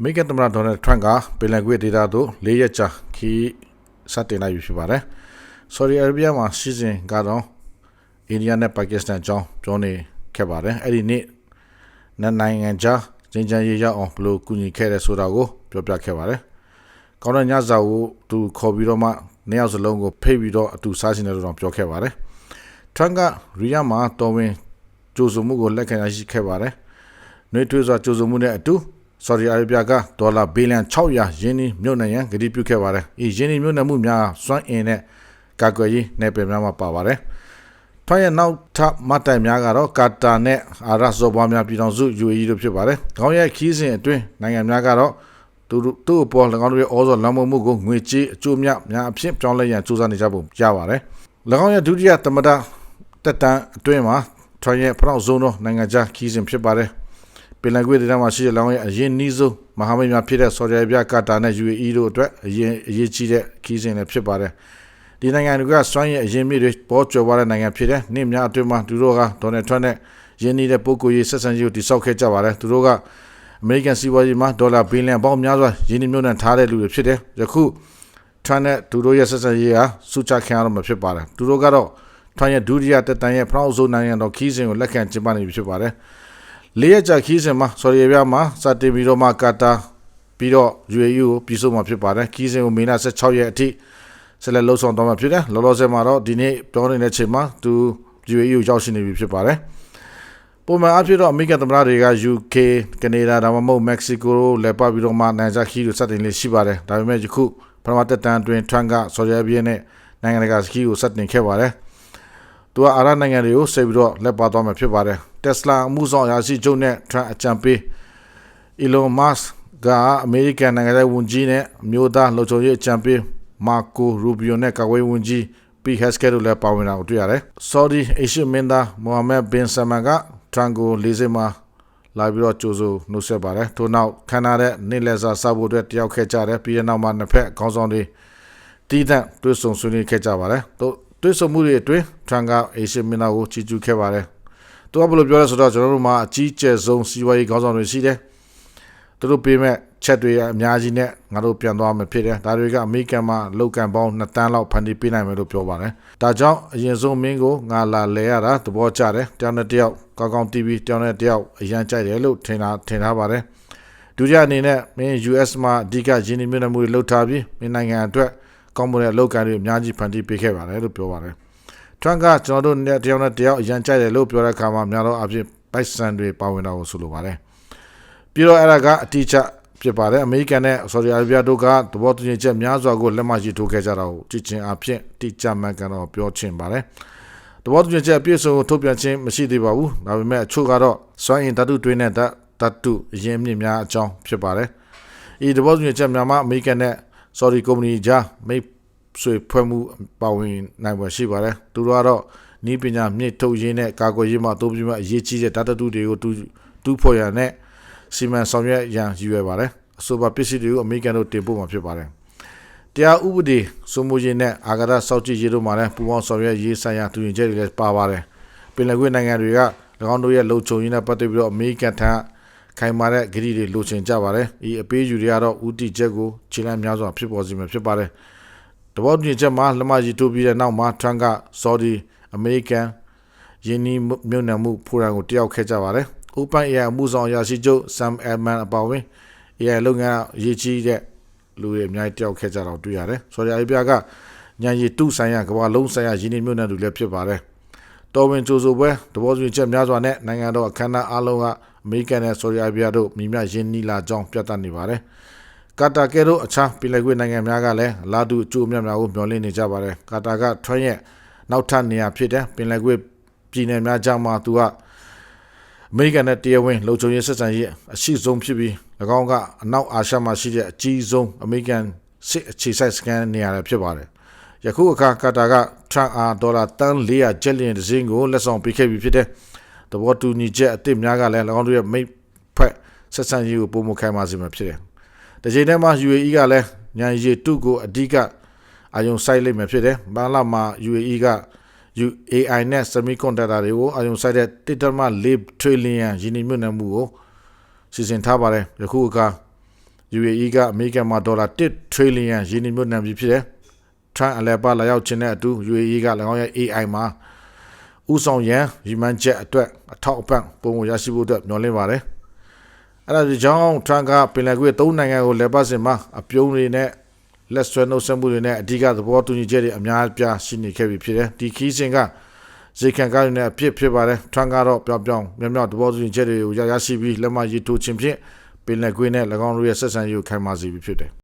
အမေရိကန်သမ္မတဒေါ်နယ်ထရန့်ကပင်လယ်ကွေ့ဒေသသို့၄ရက်ကြာခီးစတင်လိုက်ပြီဖြစ်ပါတယ်။ဆော်ဒီအာရေဗျမှာစီစဉ်ကတော့အိန္ဒိယနဲ့ပါကစ္စတန်အကြောင်းပြောနေခဲ့ပါတယ်။အဲ့ဒီနေ့နှစ်နိုင်ငံကြားကျင်းချမ်းရေးရောက်အောင်ဘယ်လိုကူညီခဲ့တယ်ဆိုတာကိုပြောပြခဲ့ပါတယ်။ကောင်းတဲ့ညစာကိုသူခေါ်ပြီးတော့မှနှစ်ယောက်စလုံးကိုဖိတ်ပြီးတော့အတူစားရှင်တယ်လို့တော့ပြောခဲ့ပါတယ်။ထရန့်ကရီယာမှာတော်ဝင်ကြိုးစုံမှုကိုလက်ခံရရှိခဲ့ပါတယ်။နှွေးထွေးစွာကြိုးစုံမှုနဲ့အတူ ဆော်ဒီအာရေဗျကဒေါ်လာဘီလီယံ600ယင်းနှမြုပ်နှံရန်ကတိပြုခဲ့ပါတယ်။ဤယင်းနှမြုပ်နှံမှုများစွမ်းအင်နဲ့ကာကွယ်ရေးနယ်ပယ်များမှာပါပါတယ်။ထွန်းရဲ့နောက်ထပ်မတ်တိုင်များကတော့ကာတာနဲ့အာရဇော်ဘွားများပြည်ထောင်စု UAE တို့ဖြစ်ပါတယ်။ခေါင်းရဲ့ခီးစဉ်အတွင်းနိုင်ငံများကတော့သူတို့သူ့အပေါ်၎င်းတို့ရဲ့ဩဇာလွှမ်းမိုးမှုကိုငွေကြေးအကျိုးမြတ်များအဖြစ်ပြောင်းလဲရန်စူးစမ်းနေကြပုံရပါတယ်။၎င်းရဲ့ဒုတိယသမ္မတတက်တန်းအတွင်းမှာထွန်းရဲ့ဖရောက်ဆုံးသောနိုင်ငံခြားခီးစဉ်ဖြစ်ပါတယ်။ ပင်လယ်ကွေ့ဒေသမှာရှိတဲ့လောင်းရဲ့အရင်နီးဆုံးမဟာမိတ်များဖြစ်တဲ့ဆော်ဒီအာရေဗျကာတာနဲ့ UAE တို့အတွက်အရင်အရေးကြီးတဲ့ခီးစဉ်လည်းဖြစ်ပါတယ်ဒီနိုင်ငံတွေကစွမ်းရည်အရင်မြစ်တွေပေါ်ကျော်သွားတဲ့နိုင်ငံဖြစ်တဲ့နှစ်များအတွင်းမှာသူတို့ကဒေါ်နယ်ထရန့်နဲ့ယင်းနေတဲ့ပုဂ္ဂိုလ်ရေးဆက်ဆံရေးကိုတိစောက်ခဲ့ကြပါတယ်သူတို့ကအမေရိကန်စီးပွားရေးမှာဒေါ်လာဘီလီယံပေါင်းများစွာယင်းနေမျိုးနဲ့ထားတဲ့လူတွေဖြစ်တယ်ယခုထရန့်နဲ့သူတို့ရဲ့ဆက်ဆံရေးဟာစုချခံရတော့မှာဖြစ်ပါတယ်သူတို့ကတော့ထရန့်ရဲ့ဒုတိယတက်တန်ရဲ့ဖရောက်ဆိုနိုင်ငံတော်ခီးစဉ်ကိုလက်ခံကျင်းပနေပြီဖြစ်ပါတယ် လေးရက်ကြာခီးစဉ်မှာဆော်ဒီအာရေဗျမှာစတင်ပြီးတော့မှကာတာပြီးတော့ UAE ကိုပြည်ဆုံးမှာဖြစ်ပါတယ်ခီးစဉ်ကိုမေလ16ရက်အထိဆက်လက်လှုပ်ဆောင်သွားမှာဖြစ်တယ်လောလောဆယ်မှာတော့ဒီနေ့ပြောနေတဲ့ချိန်မှာသူ UAE ကိုရောက်ရှိနေပြီဖြစ်ပါတယ်ပုံမှန်အဖြစ်တော့အမေရိကန်သမ္မတတွေက UK ကနေဒါဒါမှမဟုတ် Mexico လည်းပတ်ပြီးတော့မှနိုင်ကြခီးကိုစတင်လေးရှိပါတယ်ဒါပေမဲ့ယခုပထမတက်တန်းအတွင်း Trump ကဆော်ဒီအာရေဗျနဲ့နိုင်ငံတကာစကီးကိုစတင်ခဲ့ပါတယ် သူကအာရနိုင်ငံတွေကိုဆက်ပြီးတော့လက်ပါသွားမှာဖြစ်ပါတယ်တက်စလာအမှုဆောင်ရာရှိချုပ်နဲ့ Trump အကြံပေး Elon Musk ကအမေရိကန်နိုင်ငံရဲ့ဝန်ကြီးနဲ့အမျိုးသားလုံခြုံရေးအကြံပေးမာကိုရူဘီယိုနဲ့ကာကွယ်ဝန်ကြီးပီဟက်စကဲတို့လည်းပါဝင်တာကိုတွေ့ရတယ်။ Saudi အရှေ့မင်းသားမိုဟာမက်ဘင်ဆာမန်ကထရန်ကိုလေးစိမှာလာပြီးတော့ကြိုးစိုးနှုတ်ဆက်ပါတယ်။ထို့နောက်ခန္ဓာတဲ့နေလက်စာစောက်ဖို့အတွက်တယောက်ခဲ့ကြတယ်ပြီးတဲ့နောက်မှာနှစ်ဖက်ခေါင်းဆောင်တွေတီးတန့်တွေ့ဆုံဆွေးနွေးခဲ့ကြပါတယ်။တို့ တွေ့ဆုံမှုတွေအတွင်းထရန်ကအရှေ့မင်းသားကိုချီးကျူးခဲ့ပါတယ်။သူကဘယ်လိုပြောလဲဆိုတော့ကျွန်တော်တို့မှာအကြီးကျယ်ဆုံးစီးပွားရေးခေါင်းဆောင်တွေရှိတယ်။သူတို့ပေးမဲ့ချက်တွေအများကြီးနဲ့ငါတို့ပြန်သွားမယ်ဖြစ်တယ်ဒါတွေကအမေရိကန်မှာလောက်ကန်ပေါင်း2တန်းလောက်ဖန်တီးပေးနိုင်မယ်လို့ပြောပါတယ်ဒါကြောင့်အရင်ဆုံးမင်းကိုငါလာလဲရတာသဘောကျတယ်တယောက်နဲ့တယောက်ကောင်းကောင်း TV တယောက်နဲ့တယောက်အရန်ကြိုက်တယ်လို့ထင်တာထင်ထားပါတယ်ဒုတိယအနေနဲ့မင်း US မှာအဓိကရင်းနှီးမြှုပ်နှံမှုတွေလုပ်ထားပြီးမင်းနိုင်ငံအတွက် ကောင်းမွန်တဲ့အလုပ်ကန်တွေအများကြီးဖန်တီးပေးခဲ့ပါတယ်လို့ပြောပါတယ်ထရန့်ကကျွန်တော်တို့နဲ့တယောက်နဲ့တယောက်အရန်ကြိုက်တယ်လို့ပြောတဲ့အခါမှာများတော့အဖြစ်ပိုက်ဆံတွေပါဝင်တာကိုဆိုလိုပါတယ်ပြီးတော့အဲ့ဒါကအတိအကျဖြစ်ပါတယ်အမေရိကန်နဲ့ဆော်ဒီအာရေဗျတို့ကသဘောတူညီချက်များစွာကိုလက်မှတ်ရေးထိုးခဲ့ကြတာကိုကြည်ချင်းအဖြစ်တိကျမှန်ကန်တော့ပြောချင်ပါတယ်သဘောတူညီချက်အပြည့်စုံကိုထုတ်ပြန်ခြင်းမရှိသေးပါဘူးဒါပေမဲ့အချို့ကတော့စွမ်းအင်ဓာတုတွင်းနဲ့ဓာတ်တုအရင်မြင့်များအကြောင်းဖြစ်ပါတယ်ဤသဘောတူညီချက်များမှာအမေရိကန်နဲ့ ဆော်ဒီကုမ္ပဏီကြားမိတ်ဆွေဖွဲ့မှုပါဝင်နိုင်ွယ်ရှိပါတယ်သူတို့ကတော့ဤပညာမြင့်ထုတ်ရင်းနဲ့ကာကွယ်ရေးမှာအသုံးပြုမဲ့အရေးကြီးတဲ့ဓာတ်တုတွေကိုတူတူဖို့ရတဲ့စီမံဆောင်ရွက်ရန်ရည်ရွယ်ပါတယ်အဆိုပါပစ္စည်းတွေကိုအမေရိကန်တို့တင်ပို့မှာဖြစ်ပါတယ်တရားဥပဒေစိုးမိုးရေးနဲ့အာဂါဒစောက်ကြည့်ရေးတို့မှာလည်းပူးပေါင်းဆောင်ရွက်ရေးဆိုင်ရာတူညီချက်တွေလည်းပါပါတယ်ပင်လယ်ကွေ့နိုင်ငံတွေက၎င်းတို့ရဲ့လုံခြုံရေးနဲ့ပတ်သက်ပြီးတော့အမေရိကန်ထံ ခိုင်မာတဲ့ဂရီတွေလိုချင်ကြပါတယ်ဤအပေးယူတွေကတော့ဥတီချက်ကိုခြေလှမ်းများစွာဖြစ်ပေါ်စေမှာဖြစ်ပါတယ်တဘောတူညီချက်မှာလက်မကြီးထိုးပြီးတဲ့နောက်မှာထရန့်ကဆော်ဒီအမေရိကန်ယင်းနီမြုံနယ်မှုဖိုရမ်ကိုတယောက်ခဲ့ကြပါတယ် Open AI အမှုဆောင်ရာရှိချုပ် Sam Altman အပါအဝင် AI လုပ်ငန်းအရေးကြီးတဲ့လူတွေအများကြီးတယောက်ခဲ့ကြတော့တွေ့ရတယ်။ဆော်ဒီအာရေဗျကညံရီတုဆိုင်ရာကမ္ဘာလုံးဆိုင်ရာယင်းနေမျိုးနဲ့တူလည်းဖြစ်ပါတယ်။တော်ဝင်ကြိုးဆိုပွဲတဘောစုချက်များစွာနဲ့နိုင်ငံတော်အခမ်းအနားအလုံးကအ မေရိကန်နဲ့ဆော်ဒီအာရေဗျတို့မိမြယင်းနီလာကြောင်းပြသနေပါတယ်။ကာတာကဲတို့အခြားပြည်လည်ကွေ့နိုင်ငံများကလည်းလာတူအကျိုးအမြတ်များကိုမျှော်လင့်နေကြပါတယ်။ကာတာကထွန်းရဲ့နောက်ထပ်နေရာဖြစ်တဲ့ပင်လယ်ကွေ့ပြည်နယ်များကြားမှာသူကအမေရိကန်နဲ့တရားဝင်လုံခြုံရေးဆက်ဆံရေးအရှိဆုံးဖြစ်ပြီး၎င်းကအနောက်အာရှမှာရှိတဲ့အကြီးဆုံးအမေရိကန်စစ်အခြေစိုက်စကန်နေရာဖြစ်ပါတယ်။ယခုအခါကာတာကထရန်အာဒေါ်လာတန်400ကျပ်လျင်ဒဇင်းကိုလက်ဆောင်ပေးခဲ့ပြီးဖြစ်တဲ့ သဘောတူညီချက်အသစ်များကလည်း၎င်းတို့ရဲ့မိတ်ဖက်ဆက်ဆံရေးကိုပုံမခိုင်မာစေမှာဖြစ်တယ်။ဒီချိန်ထဲမှာ UAE ကလည်းညံရီတုကိုအဓိကအာယုံစိုက်လိမ့်မယ်ဖြစ်တယ်။ဘာလာမှာ UAE က AI နဲ့ semiconductor တွေကိုအယုံဆိုင်တဲ့1.4 trillion ယင်းနှမြုပ်နှံမှုကိုစီစဉ်ထားပါတယ်ယခုအခါ UAE ကအမေရိကန်မှာဒေါ်လာ1 trillion ရင်းနှီးမြှုပ်နှံပြီးဖြစ်တယ်။ Trump အလဲပါလာရောက်ခြင်းတဲ့အတူ UAE က၎င်းရဲ့ AI မှာ ဥဆောင်ရန်ရီမန်ချက်အတွက်အထောက်အပံ့ပုံကိုရရှိဖို့အတွက်မျှော်လင့်ပါတယ်။အဲ့ဒါကြောင့် Trump ကပင်လယ်ကွေ့၃နိုင်ငံကိုလဲပတ်စင်မှာအပြုံးတွေနဲ့လက်ဆွဲနှုတ်ဆက်မှုတွေနဲ့အဓိကသဘောတူညီချက်တွေအများအပြားရှိနေခဲ့ပြီဖြစ်တယ်။ဒီခီးစဉ်ကဇေခံကားတွေနဲ့အဖြစ်ဖြစ်ပါတယ်။ Trump ကတော့ပြောင်ပြောင်မြောက်မြောက်သဘောတူညီချက်တွေကိုရရရှိပြီးလက်မှတ်ရေးထိုးခြင်းဖြင့်ပင်လယ်ကွေ့နဲ့၎င်းတို့ရဲ့ဆက်ဆံရေးကိုခိုင်မာစေပြီဖြစ်တယ်